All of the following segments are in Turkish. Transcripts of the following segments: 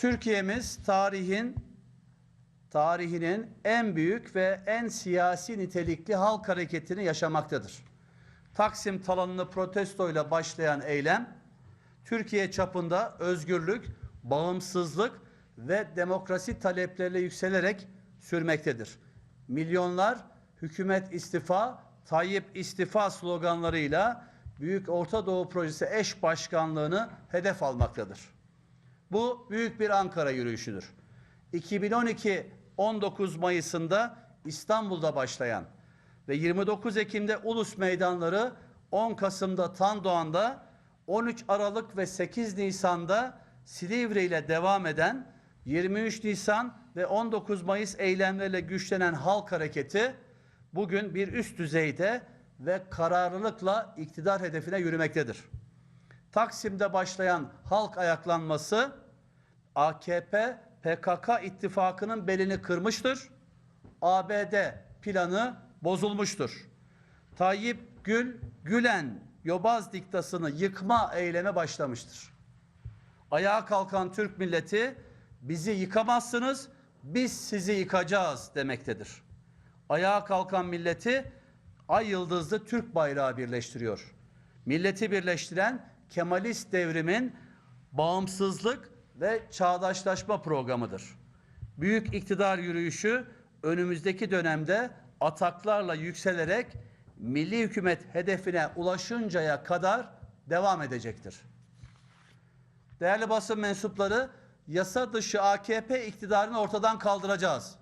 Türkiye'miz tarihin tarihinin en büyük ve en siyasi nitelikli halk hareketini yaşamaktadır. Taksim talanını protestoyla başlayan eylem Türkiye çapında özgürlük, bağımsızlık ve demokrasi talepleriyle yükselerek sürmektedir. Milyonlar hükümet istifa, Tayyip istifa sloganlarıyla Büyük Orta Doğu Projesi eş başkanlığını hedef almaktadır. Bu büyük bir Ankara yürüyüşüdür. 2012 19 Mayıs'ında İstanbul'da başlayan ve 29 Ekim'de Ulus Meydanları, 10 Kasım'da Tandoğan'da, 13 Aralık ve 8 Nisan'da Silivri ile devam eden 23 Nisan ve 19 Mayıs eylemleriyle güçlenen halk hareketi bugün bir üst düzeyde ve kararlılıkla iktidar hedefine yürümektedir. Taksim'de başlayan halk ayaklanması AKP PKK ittifakının belini kırmıştır. ABD planı bozulmuştur. Tayyip Gül Gülen Yobaz diktasını yıkma eyleme başlamıştır. Ayağa kalkan Türk milleti bizi yıkamazsınız, biz sizi yıkacağız demektedir. Ayağa kalkan milleti ay yıldızlı Türk bayrağı birleştiriyor. Milleti birleştiren Kemalist devrimin bağımsızlık ve çağdaşlaşma programıdır. Büyük iktidar yürüyüşü önümüzdeki dönemde ataklarla yükselerek milli hükümet hedefine ulaşıncaya kadar devam edecektir. Değerli basın mensupları, yasa dışı AKP iktidarını ortadan kaldıracağız.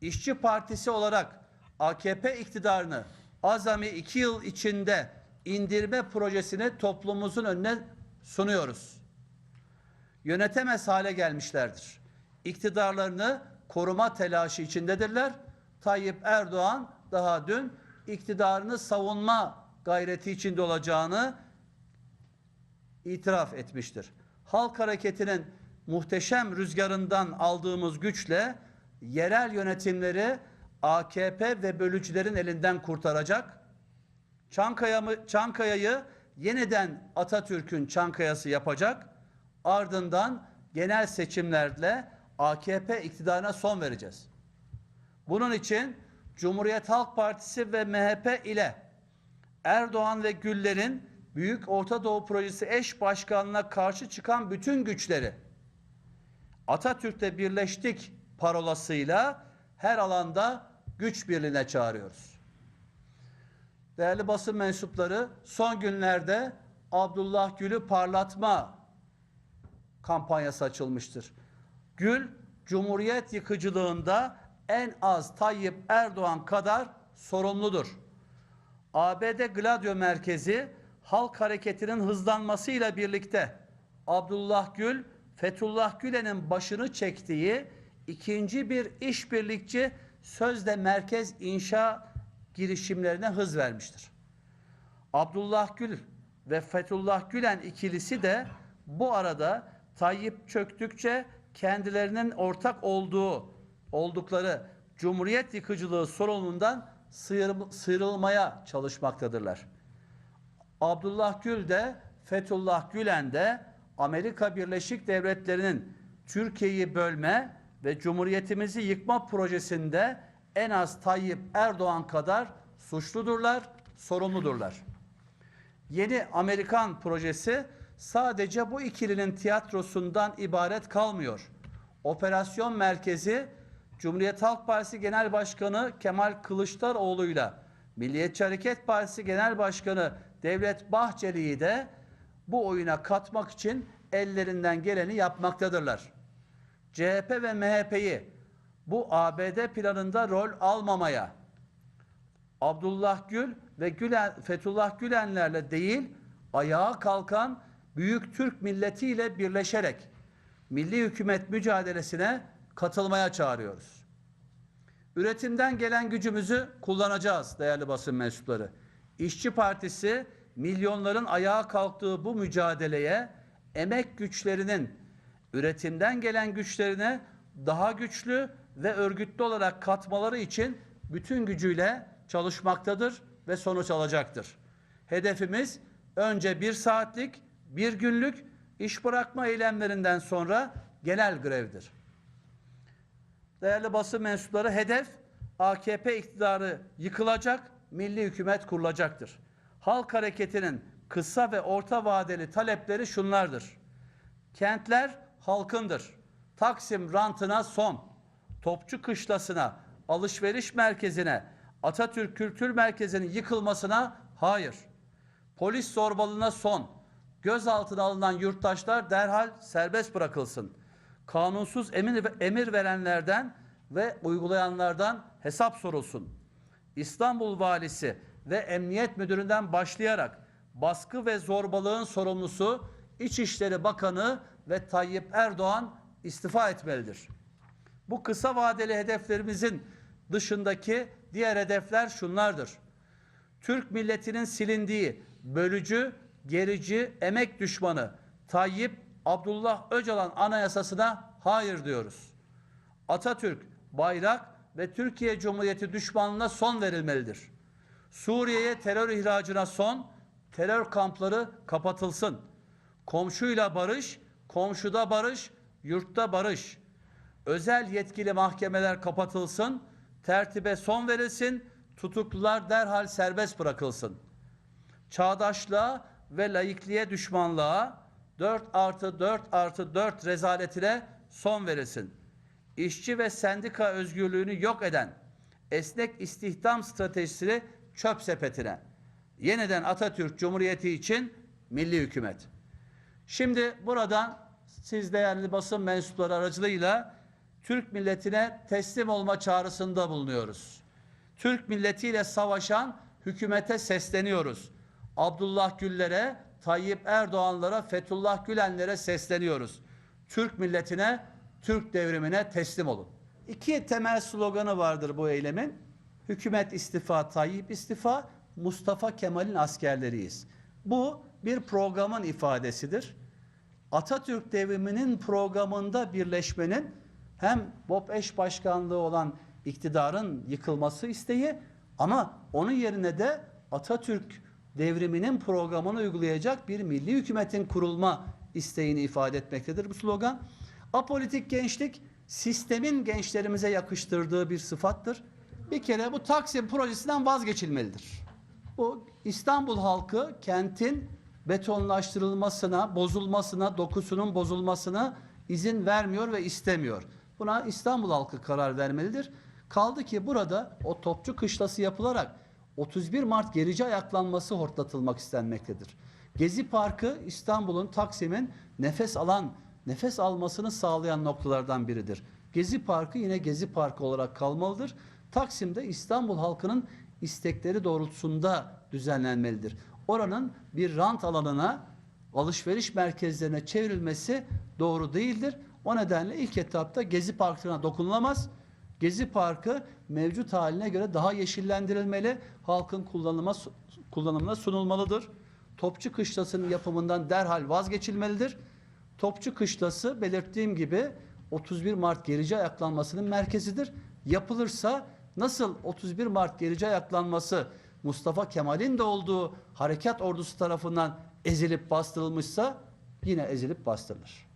İşçi Partisi olarak AKP iktidarını azami iki yıl içinde indirme projesini toplumumuzun önüne sunuyoruz. Yönetemez hale gelmişlerdir. İktidarlarını koruma telaşı içindedirler. Tayyip Erdoğan daha dün iktidarını savunma gayreti içinde olacağını itiraf etmiştir. Halk hareketinin muhteşem rüzgarından aldığımız güçle yerel yönetimleri AKP ve bölücülerin elinden kurtaracak. Çankaya Çankaya'yı yeniden Atatürk'ün Çankaya'sı yapacak. Ardından genel seçimlerle AKP iktidarına son vereceğiz. Bunun için Cumhuriyet Halk Partisi ve MHP ile Erdoğan ve Güller'in Büyük Orta Doğu Projesi eş başkanlığına karşı çıkan bütün güçleri Atatürk'te birleştik parolasıyla her alanda güç birliğine çağırıyoruz. Değerli basın mensupları son günlerde Abdullah Gül'ü parlatma kampanyası açılmıştır. Gül, Cumhuriyet yıkıcılığında en az Tayyip Erdoğan kadar sorumludur. ABD Gladio Merkezi halk hareketinin hızlanmasıyla birlikte Abdullah Gül, Fethullah Gülen'in başını çektiği ikinci bir işbirlikçi sözde merkez inşa girişimlerine hız vermiştir. Abdullah Gül ve Fethullah Gülen ikilisi de bu arada Tayyip çöktükçe kendilerinin ortak olduğu oldukları Cumhuriyet yıkıcılığı sorunundan sıyır- sıyrılmaya çalışmaktadırlar. Abdullah Gül de Fethullah Gülen de Amerika Birleşik Devletleri'nin Türkiye'yi bölme ve Cumhuriyetimizi yıkma projesinde en az Tayyip Erdoğan kadar suçludurlar, sorumludurlar. Yeni Amerikan projesi sadece bu ikilinin tiyatrosundan ibaret kalmıyor. Operasyon merkezi Cumhuriyet Halk Partisi Genel Başkanı Kemal Kılıçdaroğlu'yla Milliyetçi Hareket Partisi Genel Başkanı Devlet Bahçeli'yi de bu oyuna katmak için ellerinden geleni yapmaktadırlar. CHP ve MHP'yi bu ABD planında rol almamaya, Abdullah Gül ve Gülen, Fethullah Gülenlerle değil, ayağa kalkan büyük Türk milletiyle birleşerek milli hükümet mücadelesine katılmaya çağırıyoruz. Üretimden gelen gücümüzü kullanacağız değerli basın mensupları. İşçi Partisi milyonların ayağa kalktığı bu mücadeleye emek güçlerinin üretimden gelen güçlerine daha güçlü ve örgütlü olarak katmaları için bütün gücüyle çalışmaktadır ve sonuç alacaktır. Hedefimiz önce bir saatlik, bir günlük iş bırakma eylemlerinden sonra genel grevdir. Değerli basın mensupları hedef AKP iktidarı yıkılacak, milli hükümet kurulacaktır. Halk hareketinin kısa ve orta vadeli talepleri şunlardır. Kentler halkındır. Taksim rantına son. Topçu kışlasına, alışveriş merkezine, Atatürk Kültür Merkezi'nin yıkılmasına hayır. Polis zorbalığına son. Gözaltına alınan yurttaşlar derhal serbest bırakılsın. Kanunsuz emir, emir verenlerden ve uygulayanlardan hesap sorulsun. İstanbul Valisi ve Emniyet Müdürü'nden başlayarak baskı ve zorbalığın sorumlusu İçişleri Bakanı ve Tayyip Erdoğan istifa etmelidir. Bu kısa vadeli hedeflerimizin dışındaki diğer hedefler şunlardır. Türk milletinin silindiği bölücü, gerici, emek düşmanı Tayyip Abdullah Öcalan anayasasına hayır diyoruz. Atatürk, bayrak ve Türkiye Cumhuriyeti düşmanlığına son verilmelidir. Suriye'ye terör ihracına son, terör kampları kapatılsın. Komşuyla barış, komşuda barış, yurtta barış. Özel yetkili mahkemeler kapatılsın, tertibe son verilsin, tutuklular derhal serbest bırakılsın. Çağdaşlığa ve laikliğe düşmanlığa 4 artı 4 artı 4 rezaletine son verilsin. İşçi ve sendika özgürlüğünü yok eden esnek istihdam stratejisini çöp sepetine. Yeniden Atatürk Cumhuriyeti için milli hükümet. Şimdi buradan siz değerli basın mensupları aracılığıyla Türk milletine teslim olma çağrısında bulunuyoruz. Türk milletiyle savaşan hükümete sesleniyoruz. Abdullah Güller'e, Tayyip Erdoğan'lara, Fethullah Gülen'lere sesleniyoruz. Türk milletine, Türk devrimine teslim olun. İki temel sloganı vardır bu eylemin. Hükümet istifa, Tayyip istifa, Mustafa Kemal'in askerleriyiz. Bu bir programın ifadesidir. Atatürk devriminin programında birleşmenin hem BOP eş başkanlığı olan iktidarın yıkılması isteği ama onun yerine de Atatürk devriminin programını uygulayacak bir milli hükümetin kurulma isteğini ifade etmektedir bu slogan. Apolitik gençlik sistemin gençlerimize yakıştırdığı bir sıfattır. Bir kere bu Taksim projesinden vazgeçilmelidir. Bu İstanbul halkı kentin betonlaştırılmasına, bozulmasına, dokusunun bozulmasına izin vermiyor ve istemiyor. Buna İstanbul halkı karar vermelidir. Kaldı ki burada o topçu kışlası yapılarak 31 Mart gerici ayaklanması hortlatılmak istenmektedir. Gezi Parkı İstanbul'un, Taksim'in nefes alan, nefes almasını sağlayan noktalardan biridir. Gezi Parkı yine Gezi Parkı olarak kalmalıdır. Taksim'de İstanbul halkının istekleri doğrultusunda düzenlenmelidir. Oranın bir rant alanına, alışveriş merkezlerine çevrilmesi doğru değildir. O nedenle ilk etapta Gezi Parkı'na dokunulamaz. Gezi Parkı mevcut haline göre daha yeşillendirilmeli, halkın kullanıma, kullanımına sunulmalıdır. Topçu Kışlası'nın yapımından derhal vazgeçilmelidir. Topçu Kışlası belirttiğim gibi 31 Mart gerici ayaklanmasının merkezidir. Yapılırsa nasıl 31 Mart gerici ayaklanması Mustafa Kemal'in de olduğu harekat ordusu tarafından ezilip bastırılmışsa yine ezilip bastırılır.